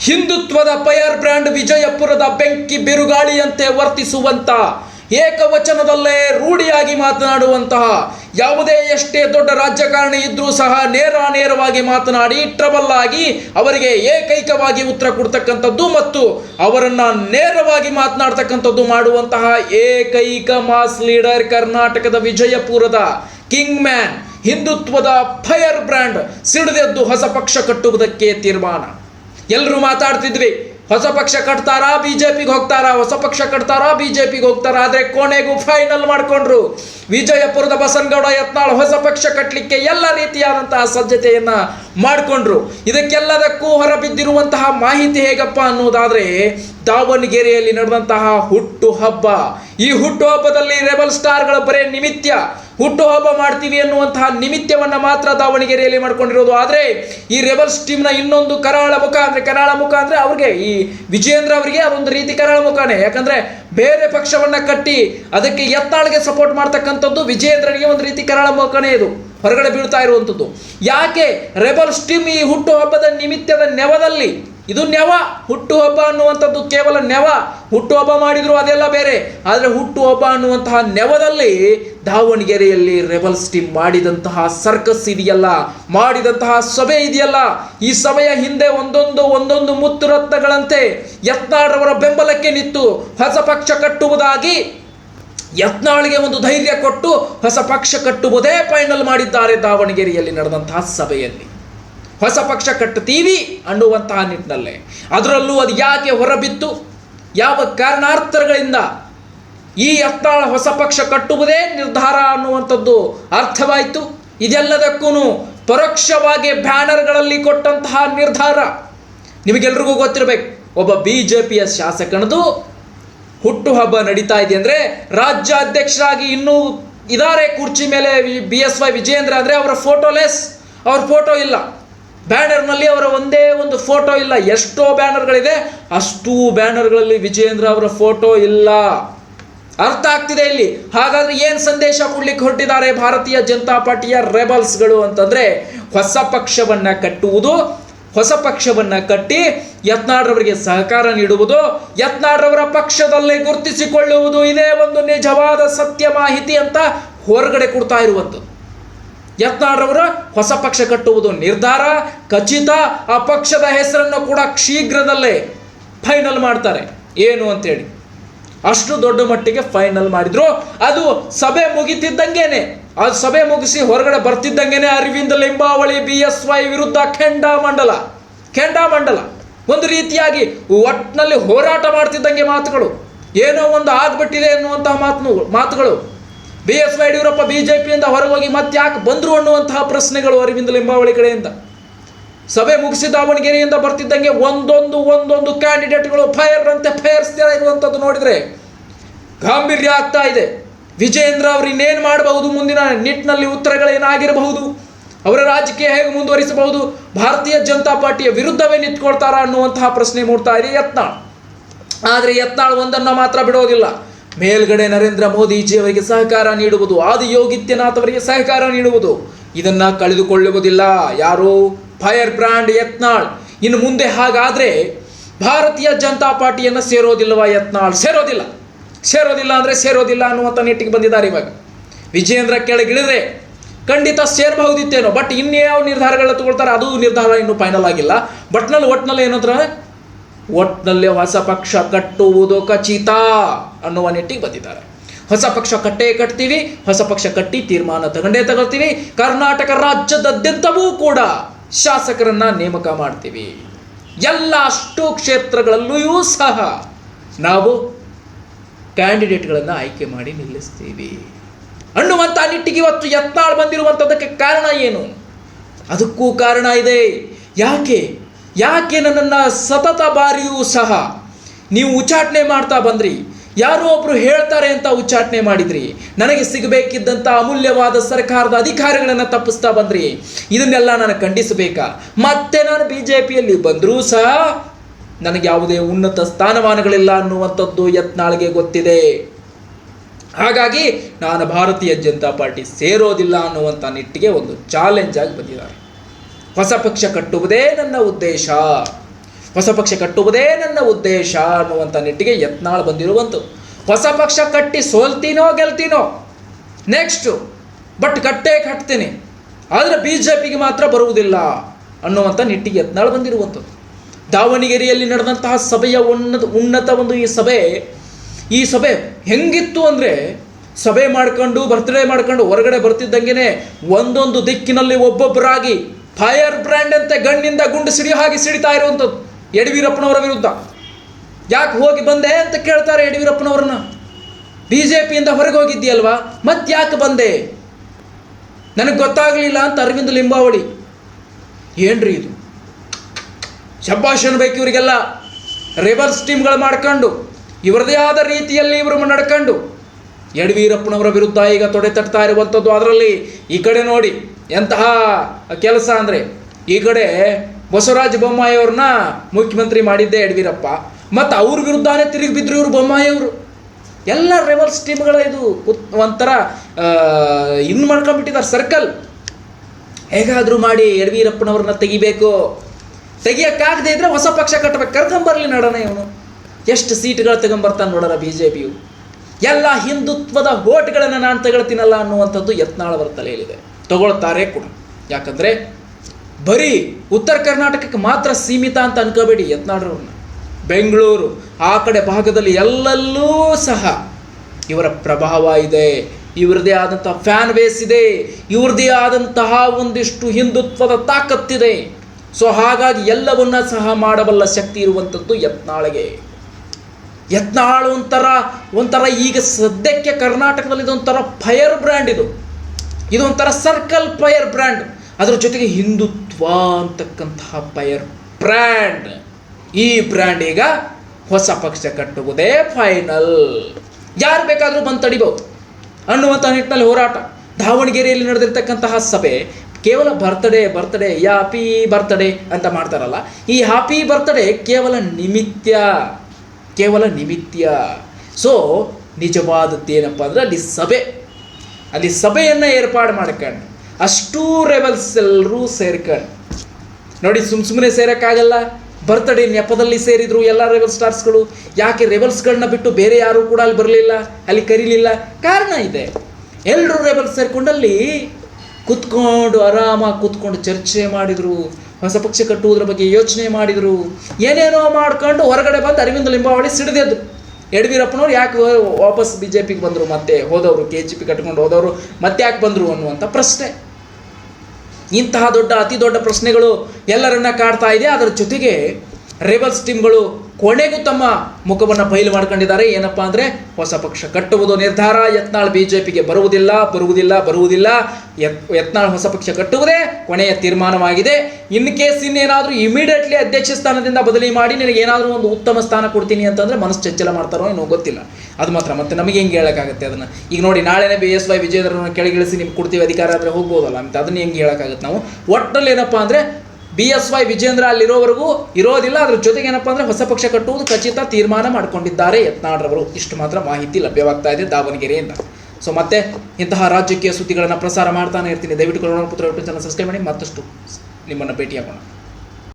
ಹಿಂದುತ್ವದ ಪಯರ್ ಬ್ರ್ಯಾಂಡ್ ವಿಜಯಪುರದ ಬೆಂಕಿ ಬಿರುಗಾಳಿಯಂತೆ ವರ್ತಿಸುವಂತ ಏಕವಚನದಲ್ಲೇ ರೂಢಿಯಾಗಿ ಮಾತನಾಡುವಂತಹ ಯಾವುದೇ ಎಷ್ಟೇ ದೊಡ್ಡ ರಾಜಕಾರಣಿ ಇದ್ರೂ ಸಹ ನೇರ ನೇರವಾಗಿ ಮಾತನಾಡಿ ಟ್ರಬಲ್ ಆಗಿ ಅವರಿಗೆ ಏಕೈಕವಾಗಿ ಉತ್ತರ ಕೊಡ್ತಕ್ಕಂಥದ್ದು ಮತ್ತು ಅವರನ್ನ ನೇರವಾಗಿ ಮಾತನಾಡ್ತಕ್ಕಂಥದ್ದು ಮಾಡುವಂತಹ ಏಕೈಕ ಮಾಸ್ ಲೀಡರ್ ಕರ್ನಾಟಕದ ವಿಜಯಪುರದ ಕಿಂಗ್ ಮ್ಯಾನ್ ಹಿಂದುತ್ವದ ಫೈರ್ ಬ್ರ್ಯಾಂಡ್ ಸಿಡಿದೆದ್ದು ಹೊಸ ಪಕ್ಷ ಕಟ್ಟುವುದಕ್ಕೆ ತೀರ್ಮಾನ. ಎಲ್ಲರೂ ಮಾತಾಡ್ತಿದ್ವಿ, ಹೊಸ ಪಕ್ಷ ಕಟ್ತಾರಾ ಪಿಗೆ ಹೋಗ್ತಾರಾ? ಹೊಸ ಪಕ್ಷ ಕಟ್ತಾರಾ ಪಿಗೆ ಹೋಗ್ತಾರಾ? ಆದ್ರೆ ಕೋಣೆಗೂ ಫೈನಲ್ ಮಾಡ್ಕೊಂಡ್ರು. ವಿಜಯಪುರದ ಬಸನಗೌಡ ಯತ್ನಾಳ್ ಹೊಸ ಪಕ್ಷ ಕಟ್ಟಲಿಕ್ಕೆ ಎಲ್ಲ ರೀತಿಯಾದಂತಹ ಸಜ್ಜತೆಯನ್ನು ಮಾಡಿಕೊಂಡ್ರು. ಇದಕ್ಕೆಲ್ಲದಕ್ಕೂ ಹೊರಬಿದ್ದಿರುವಂತಹ ಮಾಹಿತಿ ಹೇಗಪ್ಪ ಅನ್ನೋದಾದರೆ, ದಾವಣಗೆರೆಯಲ್ಲಿ ನಡೆದಂತಹ ಹುಟ್ಟು ಹಬ್ಬ. ಈ ಹುಟ್ಟು ಹಬ್ಬದಲ್ಲಿ ರೆಬಲ್ ಸ್ಟಾರ್ಗಳ ಬರೇ ನಿಮಿತ್ಯ ಹುಟ್ಟು ಹಬ್ಬ ಮಾಡ್ತೀವಿ ಅನ್ನುವಂತಹ ನಿಮಿತ್ಯವನ್ನ ಮಾತ್ರ ದಾವಣಗೆರೆಯಲ್ಲಿ ಮಾಡ್ಕೊಂಡಿರೋದು. ಆದ್ರೆ ಈ ರೆಬಲ್ಸ್ ಟೀಮ್ನ ಇನ್ನೊಂದು ಕರಾಳ ಮುಖ ಅಂದ್ರೆ ಕರಾಳ ಮುಖ ಅಂದ್ರೆ ಅವ್ರಿಗೆ, ಈ ವಿಜಯೇಂದ್ರ ಅವರಿಗೆ ಅದೊಂದು ರೀತಿ ಕರಾಳ ಮುಖನೇ. ಯಾಕಂದ್ರೆ ಬೇರೆ ಪಕ್ಷವನ್ನ ಕಟ್ಟಿ ಅದಕ್ಕೆ ಎತ್ತಾಳಿಗೆ ಸಪೋರ್ಟ್ ಮಾಡ್ತಕ್ಕಂಥದ್ದು ವಿಜಯೇಂದ್ರನಿಗೆ ಒಂದು ರೀತಿ ಕರಾಳ ಮುಖನೇ ಇದು. ಹೊರಗಡೆ ಬೀಳ್ತಾ ಇರುವಂಥದ್ದು. ಯಾಕೆ ರೆಬಲ್ಸ್ ಟೀಮ್ ಈ ಹುಟ್ಟು ಹಬ್ಬದ ನಿಮಿತ್ತದ ನೆವದಲ್ಲಿ ಇದು ನೆವ ಹುಟ್ಟುಹಬ್ಬ ಅನ್ನುವಂಥದ್ದು ಕೇವಲ ನೆವ ಹುಟ್ಟುಹಬ್ಬ ಮಾಡಿದ್ರು ಅದೆಲ್ಲ ಬೇರೆ. ಆದರೆ ಹುಟ್ಟುಹಬ್ಬ ಅನ್ನುವಂತಹ ನೆವದಲ್ಲಿ ದಾವಣಗೆರೆಯಲ್ಲಿ ರೆಬಲ್ಸ್ ಟೀಮ್ ಮಾಡಿದಂತಹ ಸರ್ಕಸ್ ಇದೆಯಲ್ಲ, ಮಾಡಿದಂತಹ ಸಭೆ ಇದೆಯಲ್ಲ. ಈ ಸಭೆಯ ಹಿಂದೆ ಒಂದೊಂದು ಒಂದೊಂದು ಮುತ್ತು ರತ್ನಗಳಂತೆ ಯತ್ನಾಳ್ರವರ ಬೆಂಬಲಕ್ಕೆ ನಿಂತು ಹೊಸ ಪಕ್ಷ ಕಟ್ಟುವುದಾಗಿ ಯತ್ನಾಳಿಗೆ ಒಂದು ಧೈರ್ಯ ಕೊಟ್ಟು ಹೊಸ ಪಕ್ಷ ಕಟ್ಟುವುದೇ ಫೈನಲ್ ಮಾಡಿದ್ದಾರೆ ದಾವಣಗೆರೆಯಲ್ಲಿ ನಡೆದಂತಹ ಸಭೆಯಲ್ಲಿ. ಹೊಸ ಪಕ್ಷ ಕಟ್ಟುತ್ತೀವಿ ಅನ್ನುವಂತಹ ನಿಟ್ಟಿನಲ್ಲೇ. ಅದರಲ್ಲೂ ಅದು ಯಾಕೆ ಹೊರಬಿತ್ತು? ಯಾವ ಕಾರಣಾರ್ಥಗಳಿಂದ ಈ ಯತ್ನಾಳ ಹೊಸ ಪಕ್ಷ ಕಟ್ಟುವುದೇ ನಿರ್ಧಾರ ಅನ್ನುವಂಥದ್ದು ಅರ್ಥವಾಯಿತು. ಇದೆಲ್ಲದಕ್ಕೂ ಪರೋಕ್ಷವಾಗಿ ಬ್ಯಾನರ್ಗಳಲ್ಲಿ ಕೊಟ್ಟಂತಹ ನಿರ್ಧಾರ. ನಿಮಗೆಲ್ರಿಗೂ ಗೊತ್ತಿರಬೇಕು, ಒಬ್ಬ ಬಿ ಜೆ ಪಿಯ ಶಾಸಕನದು ಹುಟ್ಟುಹಬ್ಬ ನಡೀತಾ ಇದೆ ಅಂದರೆ ರಾಜ್ಯಾಧ್ಯಕ್ಷರಾಗಿ ಇನ್ನೂ ಇದಾರೆ, ಕುರ್ಚಿ ಮೇಲೆ ಬಿ ಎಸ್ ವೈ ವಿಜೇಂದ್ರ ಅಂದರೆ ಅವರ ಫೋಟೋ ಲೆಸ್. ಅವ್ರ ಫೋಟೋ ಇಲ್ಲ. ಬ್ಯಾನರ್ನಲ್ಲಿ ಅವರ ಒಂದೇ ಒಂದು ಫೋಟೋ ಇಲ್ಲ. ಎಷ್ಟೋ ಬ್ಯಾನರ್ಗಳಿದೆ. ಅಷ್ಟು ಬ್ಯಾನರ್ಗಳಲ್ಲಿ ವಿಜಯೇಂದ್ರ ಅವರ ಫೋಟೋ ಇಲ್ಲ. ಅರ್ಥ ಆಗ್ತಿದೆ ಇಲ್ಲಿ. ಹಾಗಾದ್ರೆ ಏನ್ ಸಂದೇಶ ಕೊಡ್ಲಿಕ್ಕೆ ಹೊರಟಿದ್ದಾರೆ ಭಾರತೀಯ ಜನತಾ ಪಾರ್ಟಿಯ ರೆಬಲ್ಸ್ಗಳು ಅಂತಂದ್ರೆ ಹೊಸ ಪಕ್ಷವನ್ನ ಕಟ್ಟುವುದು, ಹೊಸ ಪಕ್ಷವನ್ನ ಕಟ್ಟಿ ಯತ್ನಾಡ್ರವರಿಗೆ ಸಹಕಾರ ನೀಡುವುದು ಯತ್ನಾಡ್ರವರ ಪಕ್ಷದಲ್ಲೇ ಗುರುತಿಸಿಕೊಳ್ಳುವುದು ಇದೇ ಒಂದು ನಿಜವಾದ ಸತ್ಯ ಮಾಹಿತಿ ಅಂತ ಹೊರಗಡೆ ಕೊಡ್ತಾ ಇರುವಂಥದ್ದು. ಯತ್ನಾಳ್ರವರ ಹೊಸ ಪಕ್ಷ ಕಟ್ಟುವುದು ನಿರ್ಧಾರ. ಖಚಿತ, ಆ ಪಕ್ಷದ ಹೆಸರನ್ನು ಕೂಡ ಶೀಘ್ರದಲ್ಲೇ ಫೈನಲ್ ಮಾಡ್ತಾರೆ. ಏನು ಅಂತೇಳಿ? ಅಷ್ಟು ದೊಡ್ಡ ಮಟ್ಟಿಗೆ ಫೈನಲ್ ಮಾಡಿದ್ರು. ಅದು ಸಭೆ ಮುಗಿತಿದ್ದಂಗೆನೆ. ಆ ಸಭೆ ಮುಗಿಸಿ ಹೊರಗಡೆ ಬರ್ತಿದ್ದಂಗೆನೆ Aravind Limbavali, B S Y ವಿರುದ್ಧ ಕೆಂಡಾಮಂಡಲ. ಕೆಂಡಾಮಂಡಲ. ಒಂದು ರೀತಿಯಾಗಿ ಒಟ್ಟಿನಲ್ಲಿ ಹೋರಾಟ ಮಾಡ್ತಿದ್ದಂಗೆ ಮಾತುಗಳು. ಏನೋ ಒಂದು ಆಗ್ಬಿಟ್ಟಿದೆ ಎನ್ನುವಂತಹ ಮಾತು ಮಾತುಗಳು. ಬಿ ಎಸ್ ಯಡಿಯೂರಪ್ಪ ಬಿಜೆಪಿಯಿಂದ ಹೊರಗೋಗಿ ಮತ್ತೆ ಯಾಕೆ ಬಂದ್ರು ಅನ್ನುವಂತಹ ಪ್ರಶ್ನೆಗಳು ಅರವಿಂದ ಲಿಂಬಾವಳಿ ಕಡೆಯಿಂದ. ಸಭೆ ಮುಗಿಸಿ ದಾವಣಗೆರೆಯಿಂದ ಬರ್ತಿದ್ದಂಗೆ ಒಂದೊಂದು ಒಂದೊಂದು ಕ್ಯಾಂಡಿಡೇಟ್ಗಳು ಫೈರ್ ಅಂತೆ ಫೈರ್ಸ್ತಾ ಇರುವಂಥದ್ದು ನೋಡಿದರೆ ಗಾಂಭೀರ್ಯ ಆಗ್ತಾ ಇದೆ. ವಿಜೇಂದ್ರ ಅವರು ಇನ್ನೇನು ಮಾಡಬಹುದು ಮುಂದಿನ ನಿಟ್ಟಿನಲ್ಲಿ ಉತ್ತರಗಳೇನಾಗಿರಬಹುದು? ಅವರ ರಾಜಕೀಯ ಹೇಗೆ ಮುಂದುವರಿಸಬಹುದು? ಭಾರತೀಯ ಜನತಾ ಪಾರ್ಟಿಯ ವಿರುದ್ಧವೇ ನಿಂತ್ಕೊಳ್ತಾರಾ ಅನ್ನುವಂತಹ ಪ್ರಶ್ನೆ ಮೂಡ್ತಾ ಇದೆ ಯತ್ನಾಳ್. ಆದರೆ ಯತ್ನಾಳ್ ಒಂದನ್ನು ಮಾತ್ರ ಬಿಡೋದಿಲ್ಲ. ಮೇಲ್ಗಡೆ ನರೇಂದ್ರ ಮೋದಿಜಿ ಅವರಿಗೆ ಸಹಕಾರ ನೀಡುವುದು ಆದಿಯೋಗಿತ್ಯನಾಥ್ ಅವರಿಗೆ ಸಹಕಾರ ನೀಡುವುದು. ಇದನ್ನ ಕಳೆದುಕೊಳ್ಳುವುದಿಲ್ಲ. ಯಾರು? Fire brand Yatnal. ಇನ್ನು ಮುಂದೆ ಹಾಗಾದ್ರೆ ಭಾರತೀಯ ಜನತಾ ಪಾರ್ಟಿಯನ್ನು ಸೇರೋದಿಲ್ಲವಾ ಯತ್ನಾಳ್? ಸೇರೋದಿಲ್ಲ. ಸೇರೋದಿಲ್ಲ ಅಂದ್ರೆ ಸೇರೋದಿಲ್ಲ ಅನ್ನುವಂಥ ನಿಟ್ಟಿಗೆ ಬಂದಿದ್ದಾರೆ ಇವಾಗ. ವಿಜಯೇಂದ್ರ ಕೆಳಗಿಳಿದ್ರೆ ಖಂಡಿತ ಸೇರಬಹುದಿತ್ತೇನೋ, ಬಟ್ ಇನ್ಯಾವ ನಿರ್ಧಾರಗಳನ್ನ ತಗೊಳ್ತಾರೆ. ಅದು ನಿರ್ಧಾರ ಇನ್ನೂ ಫೈನಲ್ ಆಗಿಲ್ಲ. ಬಟ್ನಲ್ಲಿ ಒಟ್ನಲ್ಲಿ ಏನಂದ್ರೆ ಒಟ್ನಲ್ಲಿ ಹೊಸ ಪಕ್ಷ ಕಟ್ಟುವುದು ಖಚಿತ ಅನ್ನುವ ನಿಟ್ಟಿಗೆ ಬಂದಿದ್ದಾರೆ. ಹೊಸ ಪಕ್ಷ ಕಟ್ಟೇ ಕಟ್ತೀವಿ, ಹೊಸ ಪಕ್ಷ ಕಟ್ಟಿ ತೀರ್ಮಾನ ತಗೊಂಡೇ ತಗೊಳ್ತೀವಿ, ಕರ್ನಾಟಕ ರಾಜ್ಯದಾದ್ಯಂತವೂ ಕೂಡ ಶಾಸಕರನ್ನ ನೇಮಕ ಮಾಡ್ತೀವಿ. ಎಲ್ಲ ಅಷ್ಟು ಕ್ಷೇತ್ರಗಳಲ್ಲೂ ಸಹ ನಾವು ಕ್ಯಾಂಡಿಡೇಟ್ಗಳನ್ನು ಆಯ್ಕೆ ಮಾಡಿ ನಿಲ್ಲಿಸ್ತೀವಿ. ಅನ್ನುವಂಥ ನಿಟ್ಟಿಗೆ ಇವತ್ತು ಯತ್ನಾಳ್ ಬಂದಿರುವಂಥದ್ದಕ್ಕೆ ಕಾರಣ ಏನು? ಅದಕ್ಕೂ ಕಾರಣ ಇದೆ. ಯಾಕೆ? ಯಾಕೆ ನನ್ನನ್ನು ಸತತ ಬಾರಿಯೂ ಸಹ ನೀವು ಉಚ್ಚಾಟನೆ ಮಾಡ್ತಾ ಬಂದ್ರಿ? ಯಾರೋ ಒಬ್ರು ಹೇಳ್ತಾರೆ ಅಂತ ಉಚ್ಚಾಟನೆ ಮಾಡಿದ್ರಿ. ನನಗೆ ಸಿಗಬೇಕಿದ್ದಂಥ ಅಮೂಲ್ಯವಾದ ಸರ್ಕಾರದ ಅಧಿಕಾರಿಗಳನ್ನು ತಪ್ಪಿಸ್ತಾ ಬಂದ್ರಿ. ಇದನ್ನೆಲ್ಲ ನಾನು ಖಂಡಿಸಬೇಕಾ? ಮತ್ತೆ ನಾನು ಬಿ ಜೆ ಪಿಯಲ್ಲಿ ಬಂದರೂ ಸಹ ನನಗೆ ಯಾವುದೇ ಉನ್ನತ ಸ್ಥಾನಮಾನಗಳಿಲ್ಲ ಅನ್ನುವಂಥದ್ದು ಯತ್ನಾಳಿಗೆ ಗೊತ್ತಿದೆ. ಹಾಗಾಗಿ ನಾನು ಭಾರತೀಯ ಜನತಾ ಪಾರ್ಟಿ ಸೇರೋದಿಲ್ಲ ಅನ್ನುವಂಥ ನಿಟ್ಟಿಗೆ ಒಂದು ಚಾಲೆಂಜ್ ಆಗಿ ಬಂದಿದ್ದಾರೆ. ಹೊಸ ಪಕ್ಷ ಕಟ್ಟುವುದೇ ನನ್ನ ಉದ್ದೇಶ. ಹೊಸ ಪಕ್ಷ ಕಟ್ಟುವುದೇ ನನ್ನ ಉದ್ದೇಶ ಅನ್ನುವಂಥ ನಿಟ್ಟಿಗೆ ಯತ್ನಾಳ್ ಬಂದಿರುವಂತು ಹೊಸ ಪಕ್ಷ ಕಟ್ಟಿ ಸೋಲ್ತೀನೋ ಗೆಲ್ತೀನೋ? Next but ಕಟ್ಟೇ ಕಟ್ತೀನಿ. ಆದರೆ ಬಿ ಜೆ ಪಿಗೆ ಮಾತ್ರ ಬರುವುದಿಲ್ಲ ಅನ್ನುವಂಥ ನಿಟ್ಟಿಗೆ ಯತ್ನಾಳ್ ಬಂದಿರುವಂಥದ್ದು ದಾವಣಗೆರೆಯಲ್ಲಿ ನಡೆದಂತಹ ಸಭೆಯ ಉನ್ನತ ಉನ್ನತ ಒಂದು ಈ ಸಭೆ ಈ ಸಭೆ ಹೆಂಗಿತ್ತು ಅಂದರೆ ಸಭೆ ಮಾಡ್ಕೊಂಡು ಬರ್ತ್ಡೇ ಮಾಡ್ಕೊಂಡು ಹೊರಗಡೆ ಬರ್ತಿದ್ದಂಗೆ ಒಂದೊಂದು ದಿಕ್ಕಿನಲ್ಲಿ ಒಬ್ಬೊಬ್ಬರಾಗಿ ಫೈರ್ ಬ್ರ್ಯಾಂಡ್ ಅಂತೆ ಗಣ್ಣಿಂದ ಗುಂಡು ಸಿಡಿ ಹಾಗೆ ಸಿಡಿತಾ ಇರುವಂಥದ್ದು ಯಡಿಯೂರಪ್ಪನವರ ವಿರುದ್ಧ. ಯಾಕೆ ಹೋಗಿ ಬಂದೆ ಅಂತ ಕೇಳ್ತಾರೆ ಯಡಿಯೂರಪ್ಪನವ್ರನ್ನ? ಬಿ ಜೆ ಪಿಯಿಂದ ಹೊರಗೆ ಹೋಗಿದ್ದೀಯಲ್ವಾ? ಮತ್ತೆ ಯಾಕೆ ಬಂದೆ? ನನಗೆ ಗೊತ್ತಾಗಲಿಲ್ಲ ಅಂತ ಅರವಿಂದ್ ಲಿಂಬಾವಳಿ. ಏನ್ರಿ ಇದು? ಶಬ್ಬಾಷ್ ಅನ್ಬೇಕು ಇವರಿಗೆಲ್ಲ. ರಿವರ್ಸ್ ಟೀಮ್ಗಳು ಮಾಡ್ಕೊಂಡು, ಇವರದೇ ಆದ ರೀತಿಯಲ್ಲಿ ಇವರು ನಡ್ಕೊಂಡು. ಯಡಿಯೂರಪ್ಪನವರ ವಿರುದ್ಧ ಈಗ ತೊಡೆ ತಟ್ತಾ ಇರುವಂಥದ್ದು ಅದರಲ್ಲಿ. ಈ ಕಡೆ ನೋಡಿ. ಎಂತಹ ಕೆಲಸ ಅಂದರೆ ಈ ಕಡೆ ಬಸವರಾಜ ಬೊಮ್ಮಾಯಿಯವ್ರನ್ನ ಮುಖ್ಯಮಂತ್ರಿ ಮಾಡಿದ್ದೆ ಯಡಿಯೂರಪ್ಪ. ಮತ್ತು ಅವ್ರ ವಿರುದ್ಧನೇ ತಿರುಗಿ ಬಿದ್ರು ಇವರು ಬೊಮ್ಮಾಯಿಯವರು ಎಲ್ಲ ರೆಬಲ್ಸ್ ಟೀಮ್ಗಳ ಇದು ಒಂಥರ ಇನ್ನು ಮಾಡ್ಕೊಂಡ್ಬಿಟ್ಟಿದ್ದಾರೆ ಸರ್ಕಲ್. ಹೇಗಾದರೂ ಮಾಡಿ ಯಡಿಯೂರಪ್ಪನವ್ರನ್ನ ತೆಗಿಬೇಕು. ತೆಗಿಯೋಕ್ಕಾಗದೇ ಇದ್ರೆ ಹೊಸ ಪಕ್ಷ ಕಟ್ಟಬೇಕು ಕರ್ಕೊಂಬರ್ಲಿ ನೋಡೋಣ ಇವನು. ಎಷ್ಟು ಸೀಟ್ಗಳು ತಗೊಂಬರ್ತಾನೆ ನೋಡೋಣ ಬಿ ಜೆ ಪಿಯು ಎಲ್ಲ ಹಿಂದುತ್ವದ ಓಟ್ಗಳನ್ನು ನಾನು ತಗೊಳ್ತೀನಲ್ಲ ಅನ್ನುವಂಥದ್ದು ಯತ್ನಾಳವರ ತಲೆಯಲ್ಲಿದೆ. ತಗೊಳ್ತಾರೆ ಕೂಡ. ಯಾಕಂದರೆ ಬರೀ ಉತ್ತರ ಕರ್ನಾಟಕಕ್ಕೆ ಮಾತ್ರ ಸೀಮಿತ ಅಂತ ಅನ್ಕೋಬೇಡಿ ಯತ್ನಾಡ್ರವ್ರನ್ನ ಬೆಂಗಳೂರು, ಆ ಕಡೆ ಭಾಗದಲ್ಲಿ ಎಲ್ಲೆಲ್ಲೂ ಸಹ ಇವರ ಪ್ರಭಾವ ಇದೆ. ಇವರದೇ ಆದಂತಹ ಫ್ಯಾನ್ ಬೇಸ್ ಇದೆ. ಇವ್ರದೇ ಆದಂತಹ ಒಂದಿಷ್ಟು ಹಿಂದುತ್ವದ ತಾಕತ್ತಿದೆ. ಸೊ ಹಾಗಾಗಿ ಎಲ್ಲವನ್ನ ಸಹ ಮಾಡಬಲ್ಲ ಶಕ್ತಿ ಇರುವಂಥದ್ದು ಯತ್ನಾಳಿಗೆ. ಯತ್ನಾಳು ಒಂಥರ ಒಂಥರ ಈಗ ಸದ್ಯಕ್ಕೆ ಕರ್ನಾಟಕದಲ್ಲಿ ಇದೊಂಥರ ಫೈರ್ ಬ್ರ್ಯಾಂಡ್ ಇದು. ಇದೊಂಥರ ಸರ್ಕಲ್ ಫೈರ್ ಬ್ರ್ಯಾಂಡ್ ಅದರ ಜೊತೆಗೆ ಹಿಂದುತ್ವ ಅಂತಕ್ಕಂತಹ ಫೈರ್ ಬ್ರ್ಯಾಂಡ್ ಈ ಬ್ರ್ಯಾಂಡ್ ಈಗ ಹೊಸ ಪಕ್ಷ ಕಟ್ಟುವುದೇ ಫೈನಲ್ ಯಾರು ಬೇಕಾದರೂ ಬಂದು ತಡಿಬಹುದು ಅನ್ನುವಂಥ ನಿಟ್ಟಿನಲ್ಲಿ ಹೋರಾಟ. ದಾವಣಗೆರೆಯಲ್ಲಿ ನಡೆದಿರ್ತಕ್ಕಂತಹ ಸಭೆ ಕೇವಲ ಬರ್ತ್ಡೇ ಬರ್ತ್ಡೇ ಹ್ಯಾಪಿ ಬರ್ತ್ಡೇ ಅಂತ ಮಾಡ್ತಾರಲ್ಲ. ಈ ಹ್ಯಾಪಿ ಬರ್ತ್ಡೇ ಕೇವಲ ನಿಮಿತ್ಯ ಕೇವಲ ನಿಮಿತ್ಯ. ಸೊ ನಿಜವಾದದ್ದೇನಪ್ಪ ಅಂದರೆ ಅಲ್ಲಿ ಸಭೆ. ಅಲ್ಲಿ ಸಭೆಯನ್ನು ಏರ್ಪಾಡು ಮಾಡ್ಕೊಂಡು ಅಷ್ಟೂ ರೆಬಲ್ಸ್ ಎಲ್ಲರೂ ಸೇರ್ಕೊಂಡು. ನೋಡಿ ಸುಮ್ಮ ಸುಮ್ಮನೆ ಸೇರೋಕ್ಕಾಗಲ್ಲ, ಬರ್ತಡೇ ನೆಪದಲ್ಲಿ ಸೇರಿದ್ರು ಎಲ್ಲ ರೆಬಲ್ ಸ್ಟಾರ್ಸ್ಗಳು, ಯಾಕೆ ರೆಬಲ್ಸ್ಗಳನ್ನ ಬಿಟ್ಟು ಬೇರೆ ಯಾರೂ ಕೂಡ ಅಲ್ಲಿ ಬರಲಿಲ್ಲ, ಅಲ್ಲಿ ಕರೀಲಿಲ್ಲ? ಕಾರಣ ಇದೆ. ಎಲ್ಲರೂ ರೆಬಲ್ಸ್ ಸೇರ್ಕೊಂಡಲ್ಲಿ ಕುತ್ಕೊಂಡು ಆರಾಮಾಗಿ ಕೂತ್ಕೊಂಡು ಚರ್ಚೆ ಮಾಡಿದರು, ಹೊಸ ಪಕ್ಷ ಕಟ್ಟುವುದರ ಬಗ್ಗೆ ಯೋಚನೆ ಮಾಡಿದರು, ಏನೇನೋ ಮಾಡ್ಕೊಂಡು ಹೊರಗಡೆ ಬಂದು ಅರವಿಂದ ಲಿಂಬಾವಳಿ ಸಿಡಿದೆದ್ದು. ಯಡಿಯೂರಪ್ಪನವ್ರು ಯಾಕೆ ವಾಪಸ್ ಬಿ ಜೆ ಪಿಗೆ ಬಂದರು? ಮತ್ತೆ ಹೋದವರು ಕೆ ಜಿ ಪಿ ಕಟ್ಕೊಂಡು ಹೋದವರು, ಮತ್ತೆ ಯಾಕೆ ಬಂದರು ಅನ್ನುವಂಥ ಪ್ರಶ್ನೆ. ಇಂತಹ ದೊಡ್ಡ, ಅತಿ ದೊಡ್ಡ ಪ್ರಶ್ನೆಗಳು ಎಲ್ಲರನ್ನ ಕಾಡ್ತಾ ಇದೆ. ಅದರ ಜೊತೆಗೆ ರೇಬಲ್ಸ್ ಟೀಮ್ಗಳು ಕೊನೆಗೂ ತಮ್ಮ ಮುಖವನ್ನು ಬಯಲು ಮಾಡ್ಕೊಂಡಿದ್ದಾರೆ. ಏನಪ್ಪಾ ಅಂದರೆ ಹೊಸ ಪಕ್ಷ ಕಟ್ಟುವುದು ನಿರ್ಧಾರ. ಯತ್ನಾಳ್ ಬಿ ಜೆ ಬರುವುದಿಲ್ಲ ಬರುವುದಿಲ್ಲ ಬರುವುದಿಲ್ಲ. ಯತ್, ಯತ್ನಾಳ್ ಹೊಸ ಪಕ್ಷ ಕಟ್ಟುವುದೇ ಕೊನೆಯ ತೀರ್ಮಾನವಾಗಿದೆ. ಇನ್ ಕೇಸ್ ಇನ್ನೇನಾದರೂ ಇಮಿಡಿಯೇಟ್ಲಿ ಅಧ್ಯಕ್ಷ ಸ್ಥಾನದಿಂದ ಬದಲಿ ಮಾಡಿ ನಿನಗೆ ಏನಾದರೂ ಒಂದು ಉತ್ತಮ ಸ್ಥಾನ ಕೊಡ್ತೀನಿ ಅಂತಂದರೆ ಮನಸ್ಸು ಚಚ್ಚಲ ಮಾಡ್ತಾರೋ ಏನೋ ಗೊತ್ತಿಲ್ಲ. ಅದು ಮಾತ್ರ ಮತ್ತೆ ನಮಗೆ ಹೆಂಗೆ ಹೇಳೋಕ್ಕಾಗುತ್ತೆ ಅದನ್ನು? ಈಗ ನೋಡಿ, ನಾಳೆನೇ ಬಿ ಎಸ್ ವೈ ವಿಜೇಂದ್ರನ ಕೆಳಗಿಳಿಸಿ ನಿಮ್ಗೆ ಕೊಡ್ತೀವಿ ಅಧಿಕಾರ ಆದರೆ ಹೋಗ್ಬೋದಲ್ಲ ಅಂತ. ಅದನ್ನ ಹೆಂಗೆ ಹೇಳೋಕ್ಕಾಗುತ್ತೆ ನಾವು? ಒಟ್ಟಲ್ಲಿ ಏನಪ್ಪ ಅಂದರೆ ಬಿ ಎಸ್ ವೈ ವಿಜೇಂದ್ರ ಅಲ್ಲಿರೋವರೆಗೂ ಇರೋದಿಲ್ಲ. ಅದ್ರ ಜೊತೆಗೆ ಏನಪ್ಪ ಅಂದರೆ ಹೊಸ ಪಕ್ಷ ಕಟ್ಟುವುದು ಖಚಿತ ತೀರ್ಮಾನ ಮಾಡಿಕೊಂಡಿದ್ದಾರೆ ಯತ್ನಾಳ್ರವರು. ಇಷ್ಟು ಮಾತ್ರ ಮಾಹಿತಿ ಲಭ್ಯವಾಗ್ತಾ ಇದೆ ದಾವಣಗೆರೆಯಿಂದ. ಸೊ ಮತ್ತೆ ಇಂತಹ ರಾಜಕೀಯ ಸುದ್ದಿಗಳನ್ನು ಪ್ರಸಾರ ಮಾಡ್ತಾನೆ ಇರ್ತೀನಿ. ದಯವಿಟ್ಟು ಕನ್ನಡ ಪುತ್ರ ಯೂಟ್ಯೂಬ್ ಚಾನಲ್ ಸಬ್ಸ್ಕ್ರೈಬ್ ಮಾಡಿ. ಮತ್ತಷ್ಟು ನಿಮ್ಮನ್ನು ಭೇಟಿಯಾಗೋಣ.